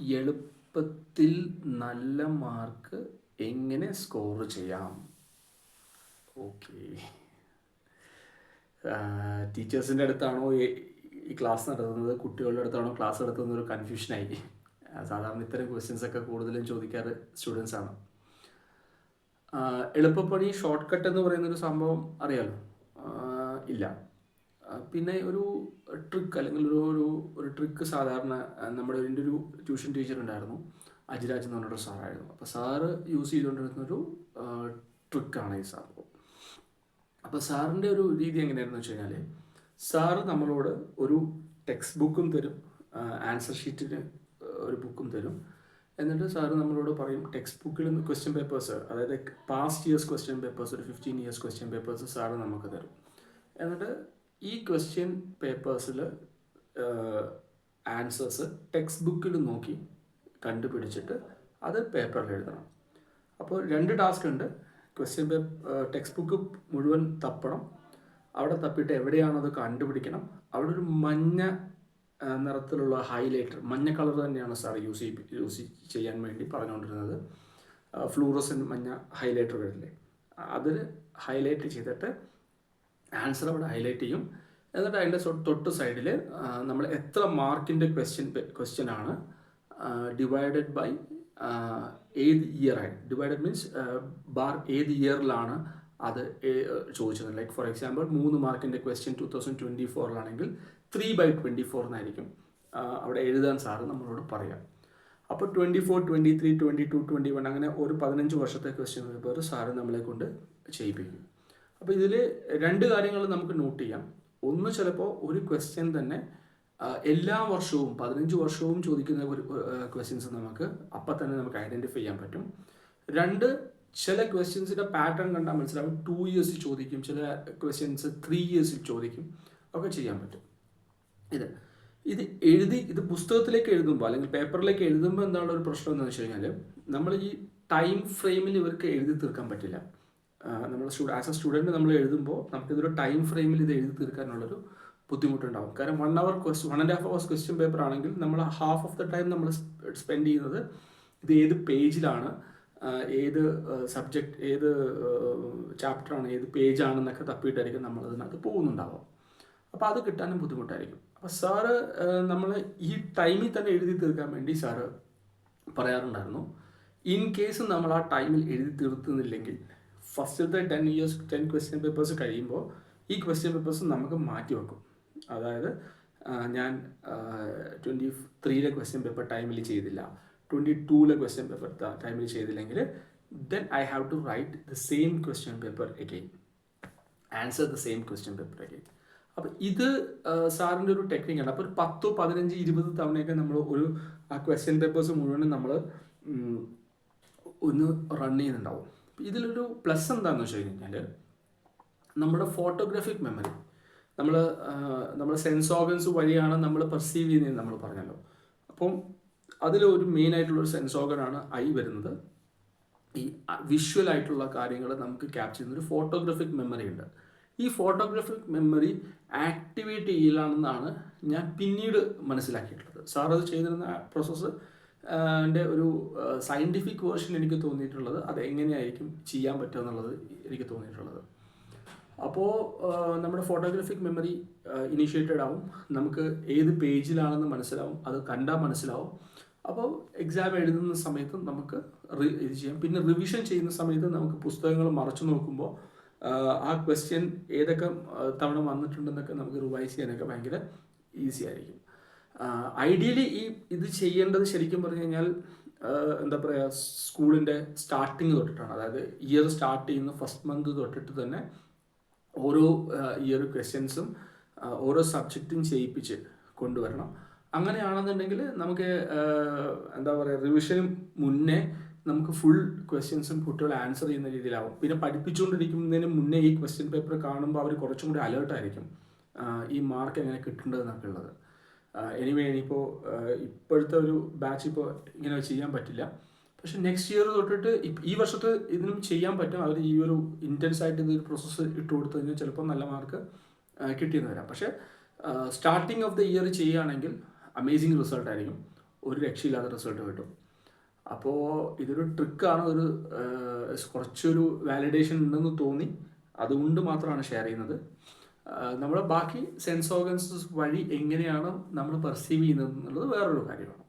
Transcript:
എളുപ്പത്തിൽ നല്ല മാർക്ക് എങ്ങനെ സ്കോർ ചെയ്യാം? ഓക്കെ ടീച്ചേഴ്സിന്റെ അടുത്താണോ ഈ- ക്ലാസ് നടത്തുന്നത്? കുട്ടികളുടെ അടുത്താണോ ക്ലാസ് നടത്തുന്നത്? ഒരു കൺഫ്യൂഷനായി സാധാരണ ഇത്തരം ക്വസ്റ്റ്യൻസ് ഒക്കെ കൂടുതലും ചോദിക്കാറ് സ്റ്റുഡൻസ് ആണ്. എളുപ്പപ്പണി ഷോർട്ട് കട്ട് എന്ന് പറയുന്നൊരു സംഭവം അറിയാലോ? ഇല്ല. പിന്നെ ഒരു ട്രിക്ക് അല്ലെങ്കിൽ ഒരു ഒരു ഒരു ട്രിക്ക് സാധാരണ നമ്മുടെ എന്റെ ഒരു ട്യൂഷൻ ടീച്ചർ ഉണ്ടായിരുന്നു. അജിരാജ് എന്ന് പറഞ്ഞൊരു സാറായിരുന്നു. അപ്പോൾ സാറ് യൂസ് ചെയ്തുകൊണ്ടിരുന്ന ഒരു ട്രിക്കാണ് ഈ സംഭവം അപ്പോൾ സാറിന്റെ ഒരു രീതി എങ്ങനെയായിരുന്നു വെച്ച് കഴിഞ്ഞാൽ സാറ് നമ്മളോട് ഒരു ടെക്സ്റ്റ് ബുക്കും തരും ആൻസർ ഷീറ്റിന് ഒരു ബുക്കും തരും. എന്നിട്ട് സാറ് നമ്മളോട് പറയും ടെക്സ്റ്റ് ബുക്കിൽ നിന്ന് ക്വസ്റ്റ്യൻ പേപ്പേഴ്സ് അതായത് പാസ്റ്റ് ഇയേഴ്സ് ക്വസ്റ്റ്യൻ പേപ്പേഴ്സ് ഒരു fifteen years question papers sir നമുക്ക് തരും. എന്നിട്ട് ഈ ക്വസ്റ്റ്യൻ പേപ്പേഴ്സിൽ ആൻസേഴ്സ് ടെക്സ്റ്റ് ബുക്കിൽ നോക്കി കണ്ടുപിടിച്ചിട്ട് അത് പേപ്പറിൽ എഴുതണം. അപ്പോൾ രണ്ട് ടാസ്ക് ഉണ്ട്. ക്വസ്റ്റ്യൻ പേപ്പർ ടെക്സ്റ്റ് ബുക്ക് മുഴുവൻ തപ്പണം. അവിടെ തപ്പിയിട്ട് എവിടെയാണോ അത് കണ്ടുപിടിക്കണം. അവിടെ ഒരു മഞ്ഞ നിറത്തിലുള്ള ഹൈലൈറ്റർ മഞ്ഞ കളർ തന്നെയാണ് സാർ യൂസ് യൂസ് ചെയ്യാൻ വേണ്ടി പറഞ്ഞുകൊണ്ടിരുന്നത്. ഫ്ലൂറസൻ മഞ്ഞ ഹൈലൈറ്റർ വരില്ലേ അതിൽ ഹൈലൈറ്റ് ചെയ്തിട്ട് ആൻസർ അവിടെ ഹൈലൈറ്റ് ചെയ്യും. എന്നിട്ട് അതിന്റെ തൊട്ട് സൈഡിൽ നമ്മൾ എത്ര മാർക്കിന്റെ ക്വസ്റ്റ്യൻ ക്വസ്റ്റ്യൻ ആണ് ഡിവൈഡഡ് ബൈ ഏത് ഇയർ ആയി? ഡിവൈഡഡ് മീൻസ് ബാർ ഏത് ഇയറിലാണ് അത് ചോദിച്ചത്? ലൈക്ക് ഫോർ എക്സാമ്പിൾ മൂന്ന് മാർക്കിന്റെ ക്വസ്റ്റ്യൻ ടു തൗസൻഡ് ട്വന്റി ഫോറിലാണെങ്കിൽ ത്രീ ബൈ ട്വന്റി ഫോർ എന്നായിരിക്കും അവിടെ എഴുതാൻ സാറ് നമ്മളോട് പറയാം. അപ്പോൾ twenty four twenty three twenty two twenty one അങ്ങനെ ഒരു പതിനഞ്ച് വർഷത്തെ ക്വസ്റ്റ്യൻ പേപ്പർ സാറ് നമ്മളെ കൊണ്ട് ചെയ്യിപ്പിക്കും. അപ്പോൾ ഇതിൽ രണ്ട് കാര്യങ്ങൾ നമുക്ക് നോട്ട് ചെയ്യാം. ഒന്ന് ചിലപ്പോൾ ഒരു ക്വസ്റ്റ്യൻ തന്നെ എല്ലാ വർഷവും പതിനഞ്ച് വർഷവും ചോദിക്കുന്ന ഒരു ക്വസ്റ്റ്യൻസ് നമുക്ക് അപ്പം തന്നെ നമുക്ക് ഐഡന്റിഫൈ ചെയ്യാൻ പറ്റും. രണ്ട് ചില ക്വസ്റ്റ്യൻസിന്റെ പാറ്റേൺ കണ്ടാൽ മനസ്സിലാവും. ടു ഇയേഴ്സിൽ ചോദിക്കും ചില ക്വസ്റ്റ്യൻസ് ത്രീ ഇയേഴ്സിൽ ചോദിക്കും. ഒക്കെ ചെയ്യാൻ പറ്റും. ഇത് ഇത് എഴുതി ഇത് പുസ്തകത്തിലേക്ക് എഴുതുമ്പോൾ അല്ലെങ്കിൽ പേപ്പറിലേക്ക് എഴുതുമ്പോൾ എന്താണ് ഒരു പ്രശ്നം എന്ന് വെച്ച് കഴിഞ്ഞാൽ നമ്മൾ ഈ ടൈം ഫ്രെയിമിൽ ഇവർക്ക് എഴുതി തീർക്കാൻ പറ്റില്ല. നമ്മൾ ആസ് എ സ്റ്റുഡന്റ് നമ്മൾ എഴുതുമ്പോൾ നമുക്ക് ഇതൊരു ടൈം ഫ്രെയിമിൽ ഇത് എഴുതി തീർക്കാനുള്ളൊരു ബുദ്ധിമുട്ടുണ്ടാവും. കാരണം one hour question one and half hours question paper ആണെങ്കിൽ നമ്മൾ ഹാഫ് ഓഫ് ദ ടൈം നമ്മൾ സ്പെൻഡ് ചെയ്യുന്നത് ഇത് ഏത് പേജിലാണ് ഏത് സബ്ജക്റ്റ് ഏത് ചാപ്റ്റർ ആണ് ഏത് പേജാണെന്നൊക്കെ തപ്പിയിട്ടായിരിക്കും നമ്മൾ അതിനകത്ത് പോകുന്നുണ്ടാവാം അപ്പോൾ അത് കിട്ടാനും ബുദ്ധിമുട്ടായിരിക്കും. അപ്പോൾ സാറ് നമ്മൾ ഈ ടൈമിൽ തന്നെ എഴുതി തീർക്കാൻ വേണ്ടി സാറ് പറയാറുണ്ടായിരുന്നു. ഇൻ കേസ് നമ്മൾ ആ ടൈമിൽ എഴുതി തീർത്തുന്നില്ലെങ്കിൽ ഫസ്റ്റത്തെ ten years ten question papers കഴിയുമ്പോൾ ഈ ക്വസ്റ്റ്യൻ പേപ്പേഴ്സ് നമുക്ക് മാറ്റി വെക്കും. അതായത് ഞാൻ ട്വന്റി ത്രീയിലെ ക്വസ്റ്റ്യൻ പേപ്പർ ടൈമിൽ ചെയ്തില്ല. ട്വന്റി ടൂവിലെ ക്വസ്റ്റ്യൻ പേപ്പർ ടൈമിൽ ചെയ്തില്ലെങ്കിൽ then I have to write the same question paper again answer the same question paper again അപ്പോൾ ഇത് സാറിന്റെ ഒരു ടെക്നിക്കാണ് അപ്പോൾ ഒരു പത്തോ പതിനഞ്ച് ഇരുപത് തവണയൊക്കെ നമ്മൾ ഒരു ആ ക്വസ്റ്റ്യൻ പേപ്പേഴ്സ് മുഴുവനും നമ്മൾ ഒന്ന് റൺ ചെയ്യുന്നുണ്ടാവും. ഇതിലൊരു പ്ലസ് എന്താണെന്ന് വെച്ച് കഴിഞ്ഞാൽ നമ്മുടെ ഫോട്ടോഗ്രാഫിക് മെമ്മറി നമ്മൾ നമ്മുടെ സെൻസ് ഓർഗൻസ് വഴിയാണ് നമ്മൾ പെർസീവ് ചെയ്യുന്നത് നമ്മൾ പറഞ്ഞല്ലോ. അപ്പം അതിലൊരു മെയിൻ ആയിട്ടുള്ള ഒരു സെൻസ് ഓർഗനാണ് ഐ വരുന്നത്. ഈ വിഷ്വൽ ആയിട്ടുള്ള കാര്യങ്ങൾ നമുക്ക് ക്യാപ്ചർ ചെയ്യുന്ന ഒരു ഫോട്ടോഗ്രാഫിക് മെമ്മറി ഉണ്ട്. ഈ ഫോട്ടോഗ്രാഫിക് മെമ്മറി ആക്ടിവേറ്റ് ചെയ്യലാണെന്നാണ് ഞാൻ പിന്നീട് മനസ്സിലാക്കിയിട്ടുള്ളത്. സാർ അത് ചെയ്തിരുന്ന പ്രോസസ്സ് എന്റെ ഒരു സയന്റിഫിക് വേർഷൻ എനിക്ക് തോന്നിയിട്ടുള്ളത് അത് എങ്ങനെയായിരിക്കും ചെയ്യാൻ പറ്റുക എന്നുള്ളത് എനിക്ക് തോന്നിയിട്ടുള്ളത്. അപ്പോൾ നമ്മുടെ ഫോട്ടോഗ്രാഫിക് മെമ്മറി ഇനിഷ്യേറ്റഡ് ആവും. നമുക്ക് ഏത് പേജിലാണെന്ന് മനസ്സിലാവും. അത് കണ്ടാൽ മനസ്സിലാവും. അപ്പോൾ എക്സാം എഴുതുന്ന സമയത്ത് നമുക്ക് ഇത് ചെയ്യാം. പിന്നെ റിവിഷൻ ചെയ്യുന്ന സമയത്ത് നമുക്ക് പുസ്തകങ്ങൾ മറച്ചു നോക്കുമ്പോൾ ആ ക്വസ്റ്റ്യൻ ഏതൊക്കെ തവണ വന്നിട്ടുണ്ടെന്നൊക്കെ നമുക്ക് റിവൈസ് ചെയ്യാനൊക്കെ ഭയങ്കര ഈസി ആയിരിക്കും. ഐഡിയലി ഈ ഇത് ചെയ്യേണ്ടത് ശരിക്കും പറഞ്ഞു കഴിഞ്ഞാൽ എന്താ പറയുക സ്കൂളിന്റെ സ്റ്റാർട്ടിങ് തൊട്ടിട്ടാണ്. അതായത് ഇയർ സ്റ്റാർട്ട് ചെയ്യുന്ന ഫസ്റ്റ് മന്ത് തൊട്ടിട്ട് തന്നെ ഓരോ ഇയർ ക്വസ്റ്റ്യൻസും ഓരോ സബ്ജക്റ്റും ചെയ്യിപ്പിച്ച് കൊണ്ടുവരണം. അങ്ങനെയാണെന്നുണ്ടെങ്കിൽ നമുക്ക് എന്താ പറയുക റിവിഷന് മുന്നേ നമുക്ക് ഫുൾ ക്വസ്റ്റ്യൻസും കുട്ടികൾ ആൻസർ ചെയ്യുന്ന രീതിയിലാവും. പിന്നെ പഠിപ്പിച്ചുകൊണ്ടിരിക്കുന്നതിന് മുന്നേ ഈ ക്വസ്റ്റ്യൻ പേപ്പർ കാണുമ്പോൾ അവർ കുറച്ചും കൂടി അലേർട്ടായിരിക്കും ഈ മാർക്ക് എങ്ങനെ കിട്ടേണ്ടതെന്നൊക്കെ ഉള്ളത്. എനിവേ ഇനിയിപ്പോൾ ഇപ്പോഴത്തെ ഒരു ബാച്ച് ഇപ്പോൾ ഇങ്ങനെ ചെയ്യാൻ പറ്റില്ല. പക്ഷെ നെക്സ്റ്റ് ഇയർ തൊട്ടിട്ട് ഈ വർഷത്തെ ഇതിനും ചെയ്യാൻ പറ്റും. അവർ ഈ ഒരു ഇന്റൻസ് ആയിട്ട് ഇതൊരു പ്രോസസ്സ് ഇട്ട് കൊടുത്തു കഴിഞ്ഞാൽ ചിലപ്പോൾ നല്ല മാർക്ക് കിട്ടിയെന്ന് വരാം. പക്ഷേ സ്റ്റാർട്ടിങ് ഓഫ് ദ ഇയർ ചെയ്യുകയാണെങ്കിൽ അമേസിങ് റിസൾട്ട് ആയിരിക്കും. ഒരു രക്ഷയില്ലാത്ത റിസൾട്ട് കിട്ടും. അപ്പോൾ ഇതൊരു ട്രിക്കാണ് ഒരു കുറച്ചൊരു വാലിഡേഷൻ ഉണ്ടെന്ന് തോന്നി. അതുകൊണ്ട് മാത്രമാണ് ഷെയർ ചെയ്യുന്നത്. നമ്മുടെ ബാക്കി സെൻസ് ഓർഗൻസ് വഴി എങ്ങനെയാണ് നമ്മൾ പെർസീവ് ചെയ്യുന്നത് എന്നുള്ളത് വേറൊരു കാര്യമാണ്.